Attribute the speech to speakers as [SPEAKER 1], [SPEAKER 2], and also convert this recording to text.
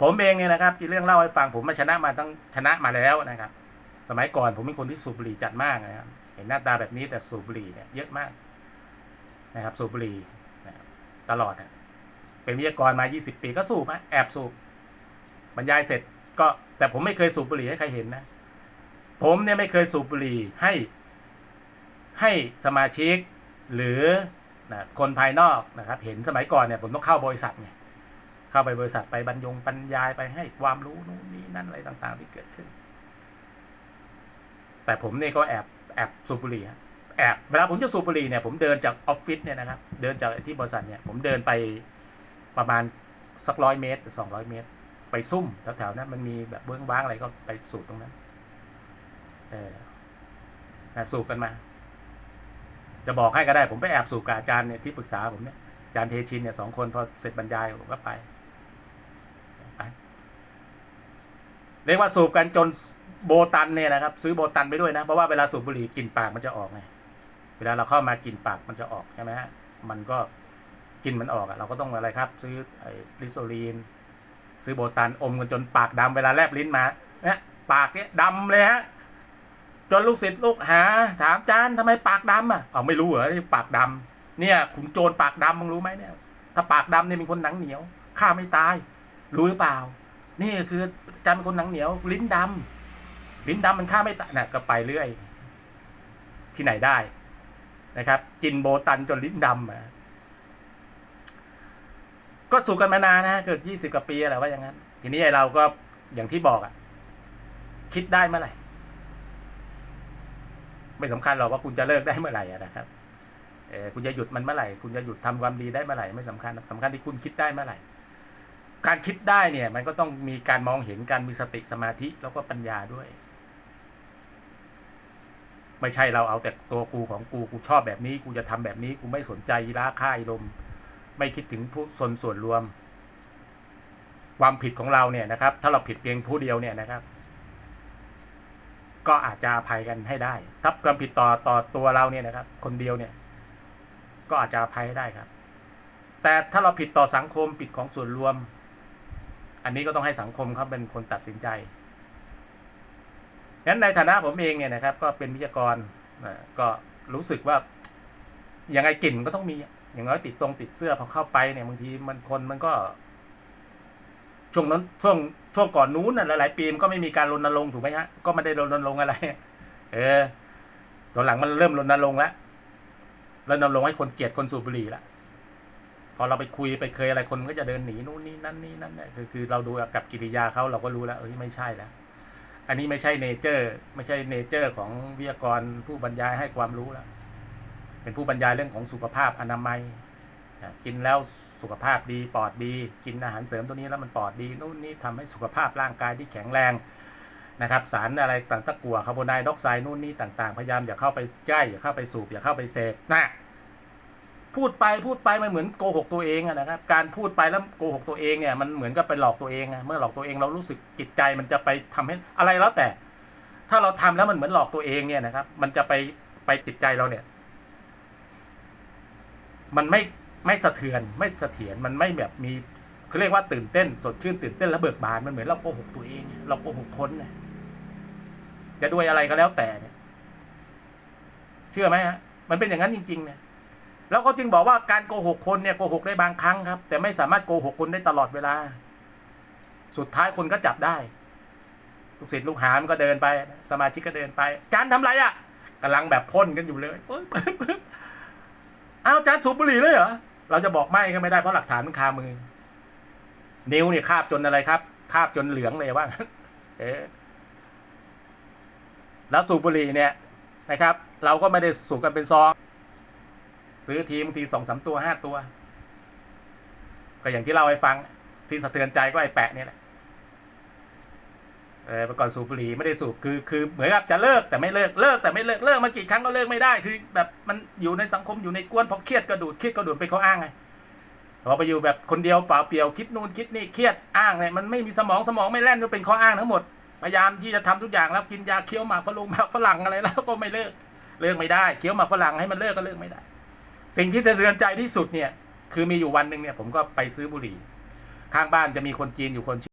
[SPEAKER 1] ผมเองเนี่ยนะครับที่เรื่องเล่าให้ฟังผมมาชนะมาตั้งชนะมาแล้วนะครับ สมัยก่อนผมเป็นคนที่สูบบุหรี่จัดมากนะครับ เห็นหน้าตาแบบนี้แต่สูบบุหรี่เนี่ยเยอะมากนะครับ สูบบุหรี่นะตลอดนะเป็นวิทยากรมา 20 ปีก็สูบนะแอบสูบบรรยายเสร็จก็แต่ผมไม่เคยสูบบุหรี่ให้ใครเห็นนะ ผมเนี่ยไม่เคยสูบบุหรี่ให้ให้สมาชิกหรือนะคนภายนอกนะครับ เห็นสมัยก่อนเนี่ยผมต้องเข้าบริษัทไง เข้าไปบริษัทไปบรรยงบรรยายไปให้ความรู้นู่นนี่นั่นอะไรต่าง ๆ ที่เกิดขึ้น แต่ผมเนี่ยก็แอบแอบสูบบุหรี่ฮะแอบเวลาผมจะสูบบุหรี่เนี่ยผมเดินจากออฟฟิศเนี่ยนะครับ เดินจากที่บริษัทเนี่ย ผมเดินไปประมาณสักร้อยเมตรสองร้อยเมตร ไปซุ่มแถวๆนั้นมันมีแบบเบื้องบ้างอะไรก็ไปสูบตรงนั้น เออนะสูบกันมา จะบอกให้ก็ได้ ผมไปแอบสูบกับอาจารย์เนี่ยที่ปรึกษาผมเนี่ยอาจารย์เทชินเนี่ยสองคนพอเสร็จบรรยายผมก็ไป เรียกว่าสูบกันจนโบตันเนี่ยนะครับ ซื้อโบตันไปด้วยนะเพราะว่าเวลาสูบบุหรี่กลิ่นปากมันจะออกไงเวลาเราเข้ามากลิ่นปากมันจะออกใช่ไหมฮะมันก็กลิ่นมันออกอะเราก็ต้องอะไรครับ ซื้อไอ้ลิโซลีน ซื้อโบตันอมกันจนปากดำเวลาแลบลิ้นมาเนี่ยปากเนี่ยดำเลยฮะจนลูกศิษย์ลูกหา ถามอาจารย์ทำไมปากดำอะเอาไม่รู้เหรอที่ปากดำเนี่ยขุนโจรปากดำมึงรู้ไหมเนี่ย ถ้าปากดำเนี่ยเป็นคนหนังเหนียวฆ่าไม่ตาย รู้หรือเปล่า นี่คืออาจารย์เป็นคนหนังเหนียว ลิ้นดำลิ้นดำมันฆ่าไม่ตายนะก็ไปเรื่อย ที่ไหนได้นะครับ กินโบตันจนลิ้นดำอะก็สู่กันมานานนะเกิดยี่สิบกว่าปีอะไรว่าอย่างนั้น ทีนี้ไอ้เราก็อย่างที่บอกอะคิดได้เมื่อไหร่ไม่สำคัญหรอกว่าคุณจะเลิกได้เมื่อไหร่นะครับเออคุณจะหยุดมันเมื่อไหร่ คุณจะหยุดทำความดีได้เมื่อไหร่ไม่สำคัญสำคัญที่คุณคิดได้เมื่อไหร่ การคิดได้เนี่ย มันก็ต้องมีการมองเห็นการมีสติสมาธิแล้วก็ปัญญาด้วย ไม่ใช่เราเอาแต่ตัวกูของกูกูชอบแบบนี้ กูจะทำแบบนี้ กูไม่สนใจราค่ายลม ไม่คิดถึงผู้ส่วนส่วนรวม ความผิดของเราเนี่ยนะครับ ถ้าเราผิดเพียงผู้เดียวเนี่ยนะครับ ก็อาจจะอภัยกันให้ได้ถ้าความผิดต่อต่อตัวเราเนี่ยนะครับ คนเดียวเนี่ย ก็อาจจะอภัยให้ได้ครับแต่ถ้าเราผิดต่อสังคมผิดของส่วนรวม อันนี้ก็ต้องให้สังคมเขาเป็นคนตัดสินใจงั้นในฐานะผมเองเนี่ยนะครับ ก็เป็นวิทยากรนะก็รู้สึกว่ายังไงกลิ่นก็ต้องมี อย่างน้อยติดทรงติดเสื้อพอเข้าไปเนี่ยบางทีมันคนมันก็ช่วงนั้นช่วงช่วงก่อนนู้นนะหลายๆปีมันก็ไม่มีการรณรงค์ถูกไหมฮะก็ไม่ได้รณรงค์อะไร เออตอนหลังมันเริ่มรณรงค์แล้วรณรงค์ให้คนเกลียดคนสูบบุหรี่ละ อเราไปคุยไปเคยอะไรคนก็จะเดินหนีนู่นนี่นั่นนี่นั่นเนี่ยคือคือเราดูกับกิริยาเขาเราก็รู้แล้วเอ้ยไม่ใช่แล้วอันนี้ไม่ใช่เนเจอร์ ไม่ใช่เนเจอร์ของวิทยากรผู้บรรยายให้ความรู้แล้วเป็นผู้บรรยายเรื่องของสุขภาพอนามัยกินแล้วสุขภาพดีปอดดี กินอาหารเสริมตัวนี้แล้วมันปอดดีนู่นนี่ทำให้สุขภาพร่างกายที่แข็งแรงนะครับสารอะไรต่างตะกั่วคาร์บอนไดออกไซด์นู่นนี่ต่างๆ พยายามอย่าเข้าไปใกล้อย่าเข้าไปสูบอย่าเข้าไปเสพนะ พูดไปพูดไปมันเหมือนโกหกตัวเองนะครับ การพูดไปแล้วโกหกตัวเองเนี่ยมันเหมือนกับไปหลอกตัวเองเมื่อหลอกตัวเองเรารู้สึกจิตใจมันจะไปทำให้อะไรแล้วแต่ ถ้าเราทำแล้วมันเหมือนหลอกตัวเองเนี่ยนะครับ มันจะไปไปจิตใจเราเนี่ย มันไม่ไม่สะเทือนไม่เสถียรมันไม่แบบมีเขาเรียกว่าตื่นเต้นสดชื่นตื่นเต้นและเบิกบานมันเหมือนเราโกหกตัวเอง เราโกหกคนเนี่ยจะด้วยอะไรก็แล้วแต่เนี่ย เชื่อไหมฮะมันเป็นอย่างนั้นจริงๆเนี่ย แล้วก็จึงบอกว่าการโกหกคนเนี่ยโกหกได้บางครั้งครับ แต่ไม่สามารถโกหกคนได้ตลอดเวลา สุดท้ายคนก็จับได้ ลูกศิษย์ลูกหามันก็เดินไป สมาชิกก็เดินไปจานทำไรอะกำลังแบบพ่นกันอยู่เลยปึ๊บปึ๊บปึ๊บอ้าวจานสูบบุหรี่เลยเหรอเราจะบอกไม่ก็ไม่ได้เพราะหลักฐานมันคามือ นิ้วเนี่ยคาบจนอะไรครับ คาบจนเหลืองเลยว่างั้นเออแล้วสูบบุหรี่เนี่ยนะครับ เราก็ไม่ได้สูบกันเป็นซอง ซื้อทีบางทีสองสามตัวห้าตัว ก็อย่างที่เล่าให้ฟัง ที่สะเทือนใจก็ไอ้แปะเนี่ยแหละเออก่อนสูบบุหรี่ไม่ได้สูบคือคือเหมือนกับจะเลิกแต่ไม่เลิกเลิกแต่ไม่เลิกเลิกมากี่ครั้งก็เลิกไม่ได้คือ แบบมันอยู่ในสังคมอยู่ในกวนพอเครียดก็ดูดเครียดก็ดูดเป็นข้ออ้างไงพอไปอยู่แบบคนเดียวเปล่าเปลี่ยวคิดนู่นคิดนี่เครียดอ้างเนี่ยมันไม่มีสมองสมองไม่แล่นก็เป็นข้ออ้างทั้งหมดพยายามที่จะทำทุกอย่างแล้วกินยาเคี้ยวหมากฝรั่งหมากฝรั่งอะไรแล้วก็ไม่เลิกเลิกไม่ได้เคี้ยวหมากฝรั่งให้มันเลิกก็เลิกไม่ได้ สิ่งที่จะเรือนใจที่สุดเนี่ยคือมีอยู่วันหนึ่งเนี่ยผมก็ไปซื้อบุหรี่ข้างบ้านจะมีคนจีนอยู่คน